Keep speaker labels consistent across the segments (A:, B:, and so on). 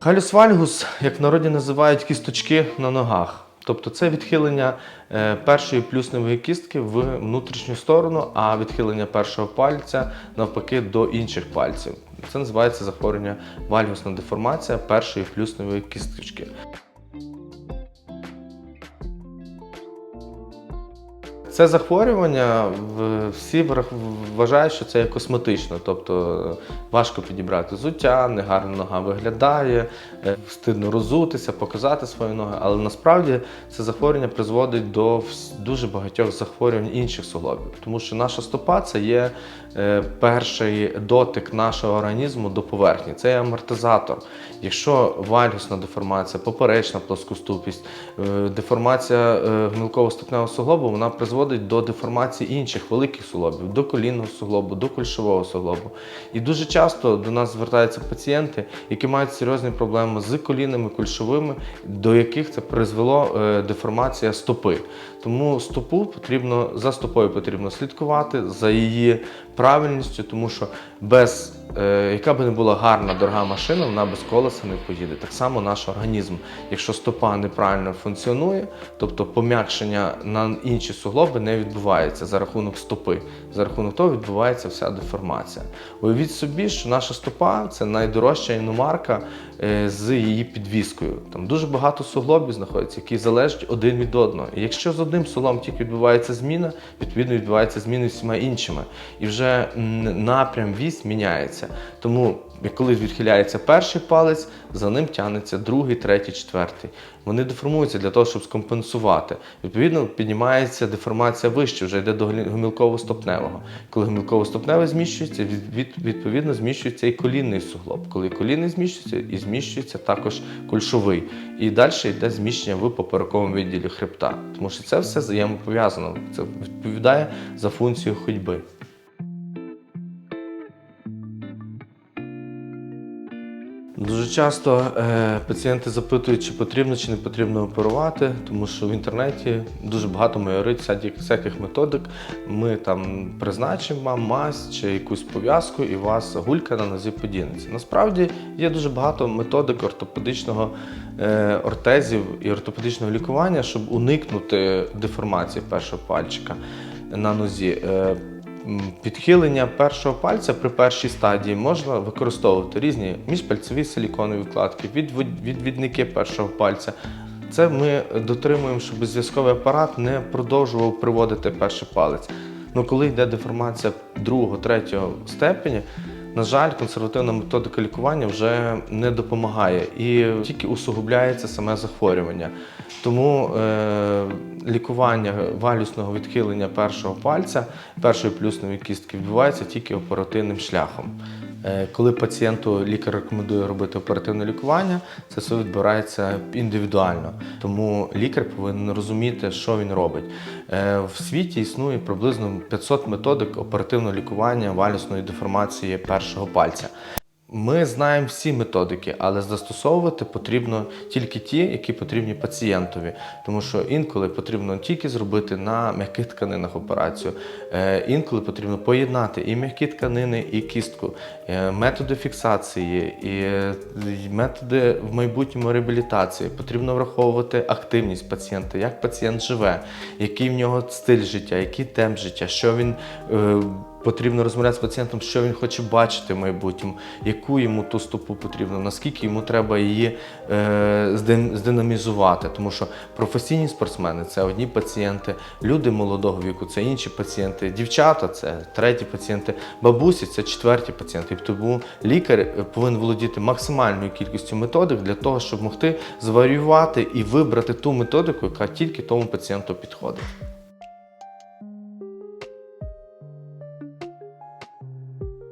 A: Халюс вальгус, як в народі називають кісточки на ногах. Тобто це відхилення е, першої плюсневої кістки в внутрішню сторону, а відхилення першого пальця навпаки до інших пальців. Це називається захворювання вальгусна деформація першої плюсневої кісточки. Це захворювання всі вважають, що це є косметично, тобто е, важко підібрати взуття, негарно нога виглядає, е, стидно розутися, показати свої ноги. Але насправді це захворювання призводить до дуже багатьох захворювань інших суглобів, тому що наша стопа це є е, перший дотик нашого організму до поверхні, це є амортизатор. Якщо вальгусна деформація, поперечна плоскоступість, деформація е, гмілково-ступневого суглобу, вона призводить до деформації інших великих суглобів, до колінного суглобу, до кульшового суглобу. І дуже часто до нас звертаються пацієнти, які мають серйозні проблеми з колінами, кульшовими, до яких це призвело е, деформація стопи. Тому стопу потрібно за стопою потрібно слідкувати за її правильністю, тому що без е, яка би не була гарна, дорога машина, вона без колеса не поїде. Так само наш організм, якщо стопа неправильно функціонує, тобто пом'якшення на інші суглоби не відбувається за рахунок стопи. За рахунок того відбувається вся деформація. Уявіть собі, що наша стопа це найдорожча іномарка з її підвіскою. Там дуже багато суглобів знаходиться, які залежать один від одного. І якщо з одним суглом тільки відбувається зміна, відповідно відбувається зміни всіма іншими. І вже напрям вісь міняється. Тому коли відхиляється перший палець, за ним тягнеться другий, третій, четвертий. Вони деформуються для того, щоб скомпенсувати. Відповідно, піднімається деформація вище, вже йде до гомілково-стопневого. Коли гомілково-стопневе зміщується, від, від- відповідно зміщується і колінний суглоб. Коли колінний зміщується, і зміщується також кульшовий. І далі йде зміщення в поперековому відділі хребта. Тому що це все взаємопов'язано. Це відповідає за функцію ходьби. Дуже часто е, пацієнти запитують, чи потрібно чи не потрібно оперувати, тому що в інтернеті дуже багато майорить всяких, методик. Ми там призначимо вам мазь чи якусь пов'язку, і у вас гулька на нозі подінеться. Насправді є дуже багато методик ортопедичного е, ортезів і ортопедичного лікування, щоб уникнути деформації першого пальчика на нозі. Підхилення першого пальця при першій стадії можна використовувати різні міжпальцеві силіконові вкладки, відвідники першого пальця. Це ми дотримуємо, щоб зв'язковий апарат не продовжував приводити перший палець. Ну, коли йде деформація другого, третього степеня, на жаль, консервативна методика лікування вже не допомагає і тільки усугубляється саме захворювання. Тому е, лікування валюсного відхилення першого пальця, першої плюсної кістки відбувається тільки оперативним шляхом. Е, Коли пацієнту лікар рекомендує робити оперативне лікування, це все відбирається індивідуально. Тому лікар повинен розуміти, що він робить. Е, В світі існує приблизно 500 методик оперативного лікування валюсної деформації першого пальця. Ми знаємо всі методики, але застосовувати потрібно тільки ті, які потрібні пацієнтові. Тому що інколи потрібно тільки зробити на м'яких тканинах операцію, е, інколи потрібно поєднати і м'які тканини, і кістку, Е, методи фіксації, е, і методи в майбутньому реабілітації. Потрібно враховувати активність пацієнта, як пацієнт живе, який в нього стиль життя, який темп життя, що він. Потрібно розмовляти з пацієнтом, що він хоче бачити в майбутньому, яку йому ту стопу потрібно, наскільки йому треба її е, здинамізувати. Тому що професійні спортсмени це одні пацієнти, люди молодого віку це інші пацієнти, дівчата це треті пацієнти, бабусі це четверті пацієнти. Тому лікар е, повинен володіти максимальною кількістю методик для того, щоб могти зварювати і вибрати ту методику, яка тільки тому пацієнту підходить.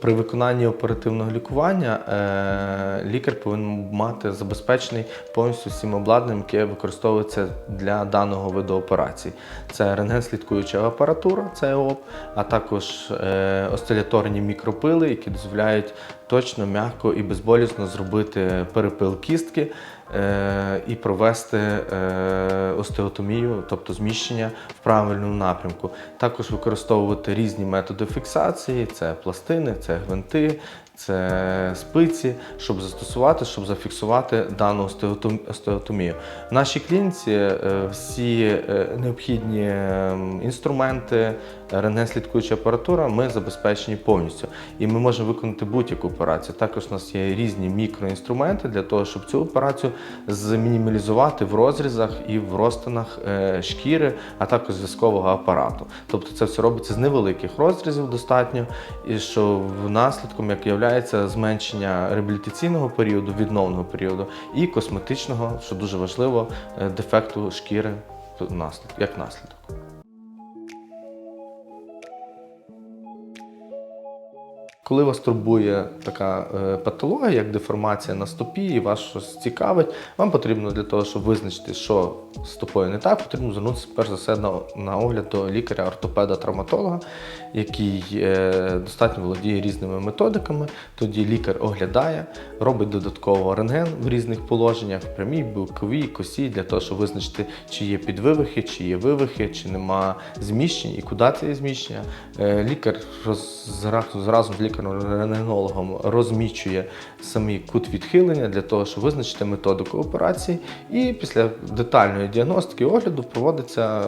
A: При виконанні оперативного лікування е, лікар повинен мати забезпечений повністю всім обладнанням, яке використовується для даного виду операцій. Це рентген-слідкуюча апаратура, це ЕОП, а також е, осциляторні мікропили, які дозволяють точно, м'яко і безболісно зробити перепил кістки е, і провести е, остеотомію, тобто зміщення в правильному напрямку. Також використовувати різні методи фіксації: це пластини, це гвинти, це спиці, щоб застосувати, щоб зафіксувати дану остеотом- остеотомію. В нашій клініці е, всі е, необхідні е, інструменти, рентген-слідкуюча апаратура ми забезпечені повністю. І ми можемо виконати будь-яку операцію. Також у нас є різні мікроінструменти для того, щоб цю операцію змінімалізувати в розрізах і в розтинах е, шкіри, а також зв'язкового апарату. Тобто це все робиться з невеликих розрізів достатньо, і що внаслідком як являється зменшення реабілітаційного періоду, відновного періоду і косметичного, що дуже важливо, е, дефекту шкіри як наслідок. Коли вас турбує така е, патологія, як деформація на стопі, і вас щось цікавить, вам потрібно для того, щоб визначити, що з стопою не так, потрібно звернутися перш за все на, на огляд до лікаря-ортопеда-травматолога, який е, достатньо володіє різними методиками. Тоді лікар оглядає, робить додатково рентген в різних положеннях, в прямій, боковій, косі, для того, щоб визначити, чи є підвивихи, чи є вивихи, чи нема зміщень і куди це є зміщення. Е, Лікар роз, зразу з лікарем-рентгенологом розмічує самий кут відхилення для того, щоб визначити методику операції. І після детальної діагностики огляду проводиться е,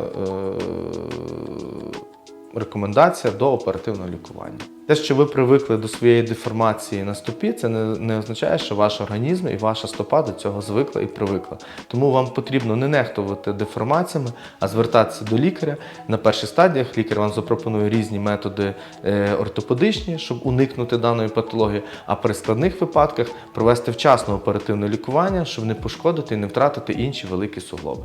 A: рекомендація до оперативного лікування. Те, що ви привикли до своєї деформації на стопі, це не, не означає, що ваш організм і ваша стопа до цього звикла і привикла. Тому вам потрібно не нехтувати деформаціями, а звертатися до лікаря. На перших стадіях лікар вам запропонує різні методи е, ортопедичні, щоб уникнути даної патології, а при складних випадках провести вчасне оперативне лікування, щоб не пошкодити і не втратити інші великі суглоби.